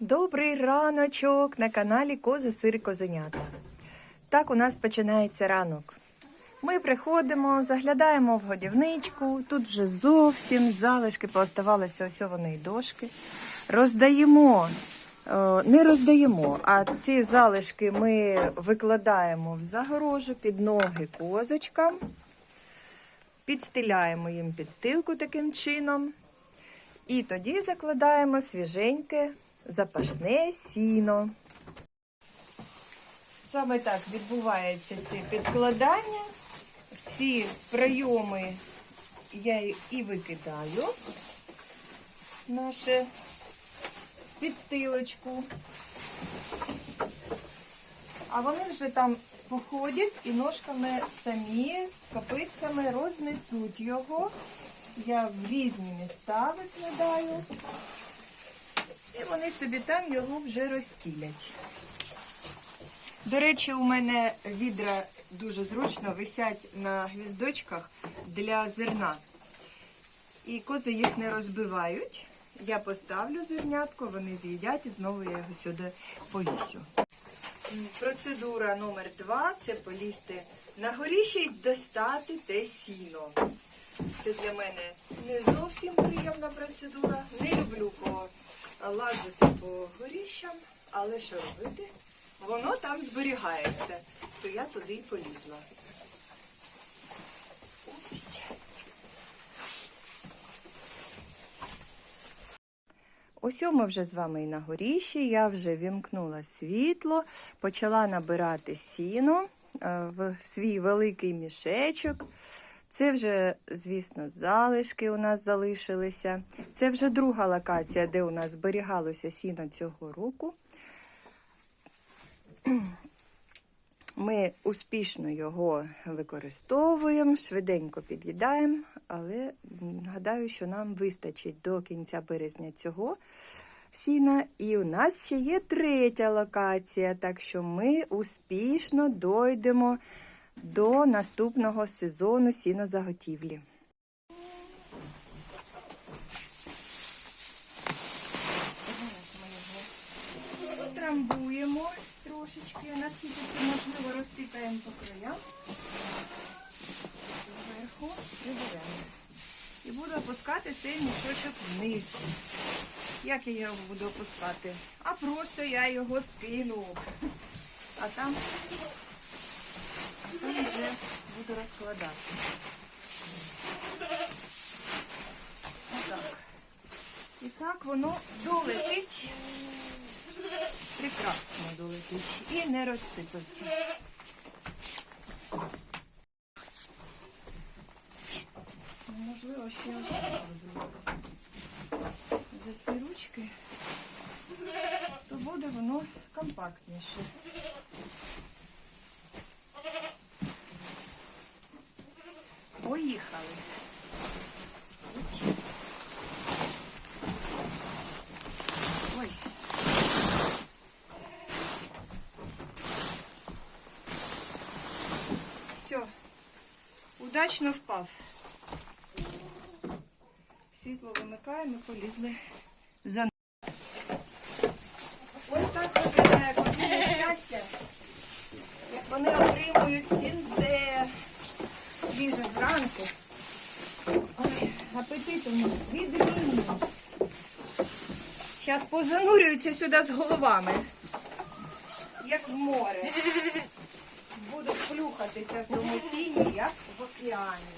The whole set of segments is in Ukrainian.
Добрий раночок на каналі Кози Сири Козенята. Так у нас починається ранок. Ми приходимо, заглядаємо в годівничку. Тут вже зовсім залишки пооставалися ось вони й дошки. Роздаємо, е, не роздаємо, а ці залишки ми викладаємо в загорожу під ноги козочкам, підстиляємо їм підстилку таким чином. І тоді закладаємо свіженьке запашне сіно. Саме так відбувається це підкладання. В ці прийоми я і викидаю нашу підстилочку. А вони вже там походять і ножками самі, копицями рознесуть його. Я в різні міста викладаю. І вони собі там його вже розстілять. До речі, у мене відра дуже зручно висять на гвіздочках для зерна. І кози їх не розбивають. Я поставлю зернятко, вони з'їдять і знову я його сюди повісю. Процедура номер два це полізти на горіще і достати те сіно. Це для мене не зовсім приємна процедура. Не люблю лазити по горіщам, але що робити? Воно там зберігається, то я туди й полізла. Упс. Ось вже з вами і на горіші. Я вже вімкнула світло, почала набирати сіно е, в свій великий мішечок. Це вже, звісно, залишки у нас залишилися. Це вже друга локація, де у нас зберігалося сіно цього року. Ми успішно його використовуємо, швиденько під'їдаємо, але гадаю, що нам вистачить до кінця березня цього сіна. І у нас ще є третя локація, так що ми успішно дойдемо до наступного сезону сінозаготівлі. Трамбуємо трошечки, наскільки це можливо розтикаємо по краям. Зверху і беремо. І буду опускати цей мішочок вниз. Як я його буду опускати? А просто я його скину. А там там вже буду розкладати. Отак. І так воно долетить. Прекрасно долетить. І не розсипеться. Ну, Можливо, ще. За ці ручки, то буде воно компактніше. Поїхали. Ой. Все. Удачно впав. Світло вимикаємо полізли за ним. Ось так виглядає козине щастя. Як вони отримують сінце свіже зранку. Ой, апетит у них відмінний. Зараз позанурюються сюди з головами, як в море. Будуть плюхатися в тому сіні, як в океані.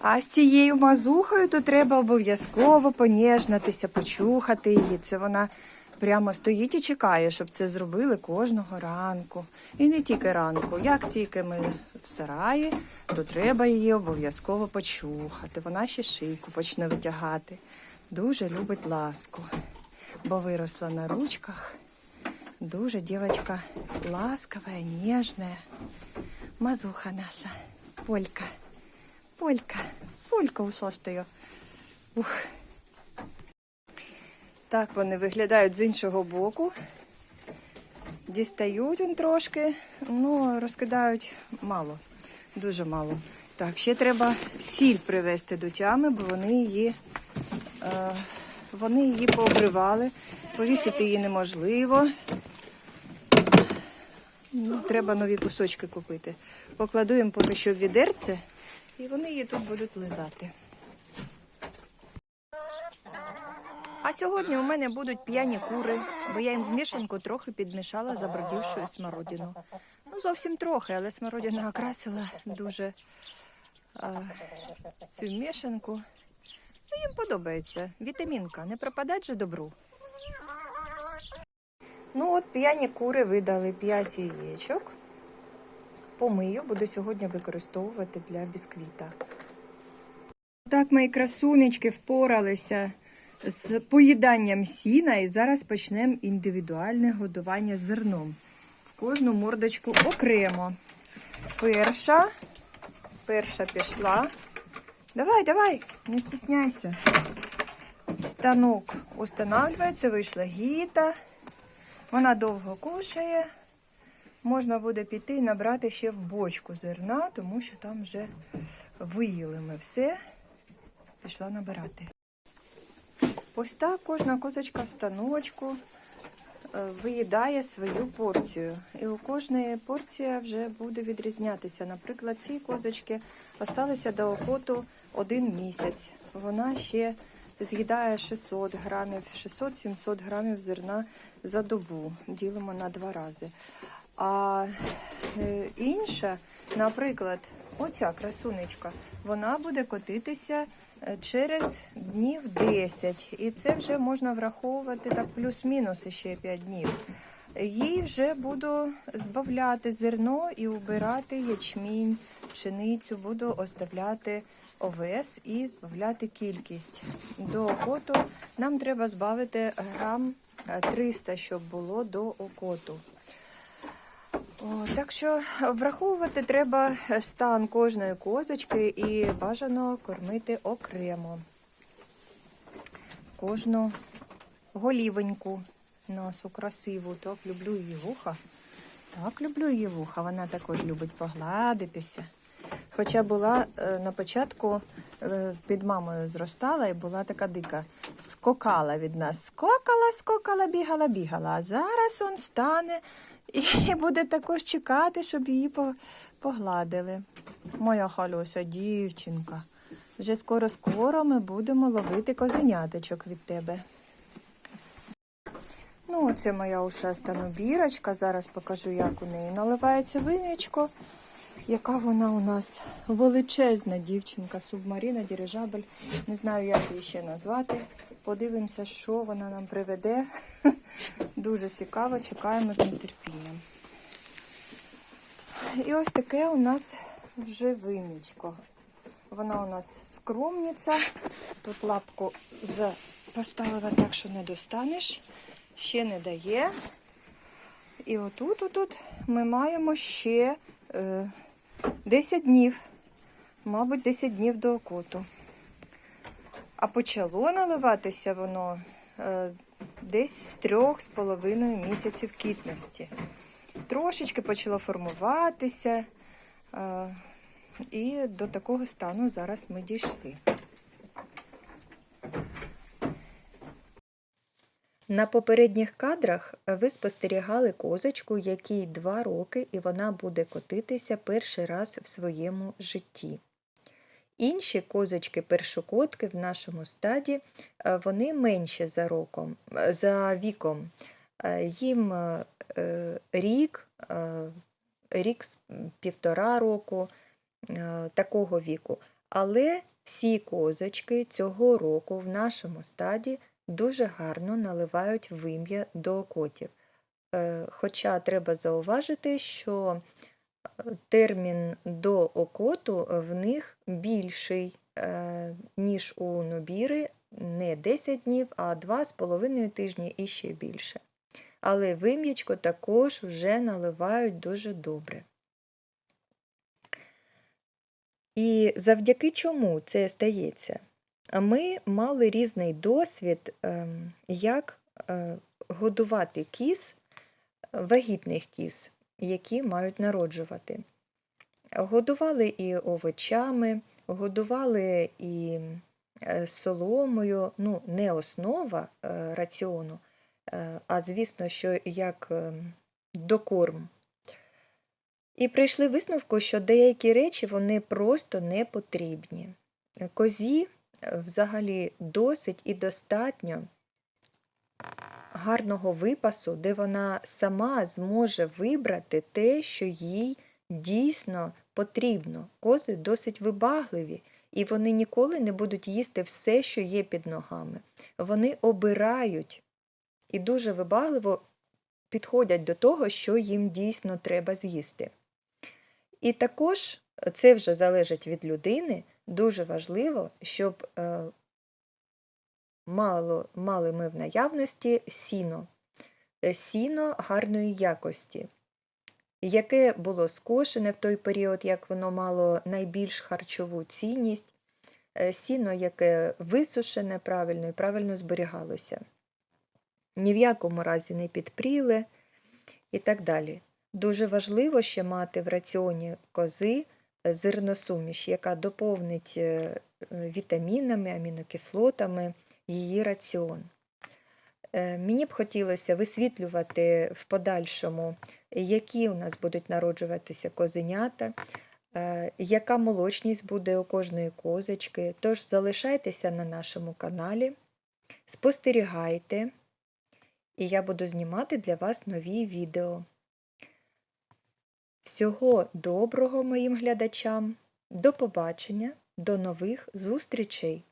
А з цією мазухою то треба обов'язково поніжнатися, почухати її. Це вона прямо стоїть і чекає, щоб це зробили кожного ранку. І не тільки ранку. Як тільки ми в сараї, то треба її обов'язково почухати. Вона ще шийку почне витягати. Дуже любить ласку, бо виросла на ручках. Дуже дівчинка ласкава, ніжна. Мазуха наша, полька. Полька, полька у шостою. Ух. Так вони виглядають з іншого боку. Дістають він трошки, ну розкидають мало. Дуже мало. Так, ще треба сіль привезти до тями, бо вони її, е, вони її пообривали. Повісити її неможливо. Ну, треба нові кусочки купити. Покладу їм поки що в відерце, і вони її тут будуть лизати. А сьогодні у мене будуть п'яні кури, бо я їм в мішанку трохи підмішала забродівшу смородину. Ну, зовсім трохи, але смородина окрасила дуже а, цю мішанку. Ну, їм подобається. Вітамінка, не пропадать же добру. Ну от п'яні кури видали 5 яєчок. Помию, буду сьогодні використовувати для бісквіта. Так, мої красунечки впоралися з поїданням сіна і зараз почнемо індивідуальне годування зерном. Кожну мордочку окремо. Перша, перша пішла. Давай, давай, не стісняйся. Станок устанавливається, вийшла гіта. Вона довго кушає. Можна буде піти і набрати ще в бочку зерна, тому що там вже виїли ми все. Пішла набирати. Ось так кожна козочка в станочку е, виїдає свою порцію. І у кожної порція вже буде відрізнятися. Наприклад, ці козочки осталися до охоту один місяць. Вона ще з'їдає 600 грамів, 600-700 грамів зерна за добу. Ділимо на два рази. А е, інша, наприклад, оця красунечка, вона буде котитися через днів 10. І це вже можна враховувати так плюс-мінус ще 5 днів. Їй вже буду збавляти зерно і убирати ячмінь, пшеницю, буду оставляти овес і збавляти кількість. До окоту нам треба збавити грам е, 300, щоб було до окоту. Так що враховувати треба стан кожної козочки і бажано кормити окремо. Кожну голівеньку нашу красиву. Так люблю її вуха. Так люблю її вуха. Вона також любить погладитися. Хоча була е, на початку е, під мамою зростала і була така дика. Скокала від нас. Скокала, скокала, бігала, бігала. А зараз он стане і буде також чекати, щоб її по- погладили. Моя халюся, дівчинка. Вже скоро-скоро ми будемо ловити козеняточок від тебе. Ну, оце моя ушаста нубірочка. Зараз покажу, як у неї наливається вим'ячко. Яка вона у нас величезна дівчинка, субмарина, дирижабель. Не знаю, як її ще назвати. Подивимося, що вона нам приведе. Дуже цікаво, чекаємо з нетерпінням. І ось таке у нас вже вимічко. Вона у нас скромниця. Тут лапку поставила так, що не достанеш. Ще не дає. І отут, отут ми маємо ще е, 10 днів. Мабуть, 10 днів до окоту. А почало наливатися воно е, десь з трьох з половиною місяців кітності. Трошечки почало формуватися, е, і до такого стану зараз ми дійшли. На попередніх кадрах ви спостерігали козочку, якій два роки, і вона буде котитися перший раз в своєму житті. Інші козочки-першокотки в нашому стаді е, вони менші за роком, е, за віком. Е, Їм е, е, рік, е, рік з півтора року е, такого віку. Але всі козочки цього року в нашому стаді дуже гарно наливають вим'я до окотів. Е, Хоча треба зауважити, що е, термін до окоту в них більший, е, ніж у нобіри, не 10 днів, а 2,5 тижні і ще більше. Але вим'ячко також вже наливають дуже добре. І завдяки чому це стається? Ми мали різний досвід, ем, як е, годувати кіз, вагітних кіз, які мають народжувати. Годували і овочами, годували і е, соломою, ну, не основа е, раціону, а звісно, що як докорм. І прийшли висновку, що деякі речі вони просто не потрібні. Козі взагалі досить і достатньо гарного випасу, де вона сама зможе вибрати те, що їй дійсно потрібно. Кози досить вибагливі, і вони ніколи не будуть їсти все, що є під ногами. Вони обирають і дуже вибагливо підходять до того, що їм дійсно треба з'їсти. І також це вже залежить від людини. Дуже важливо, щоб е, мало, мали ми в наявності сіно, Е, сіно гарної якості, яке було скошене в той період, як воно мало найбільш харчову цінність, е, сіно, яке висушене правильно і правильно зберігалося. Ні в якому разі не підпріле і так далі. Дуже важливо ще мати в раціоні кози зерносуміш, яка доповнить е, вітамінами, амінокислотами її раціон. Е, Мені б хотілося висвітлювати в подальшому, які у нас будуть народжуватися козенята, е, яка молочність буде у кожної козочки. Тож залишайтеся на нашому каналі, спостерігайте, і я буду знімати для вас нові відео. Всього доброго моїм глядачам, до побачення, до нових зустрічей!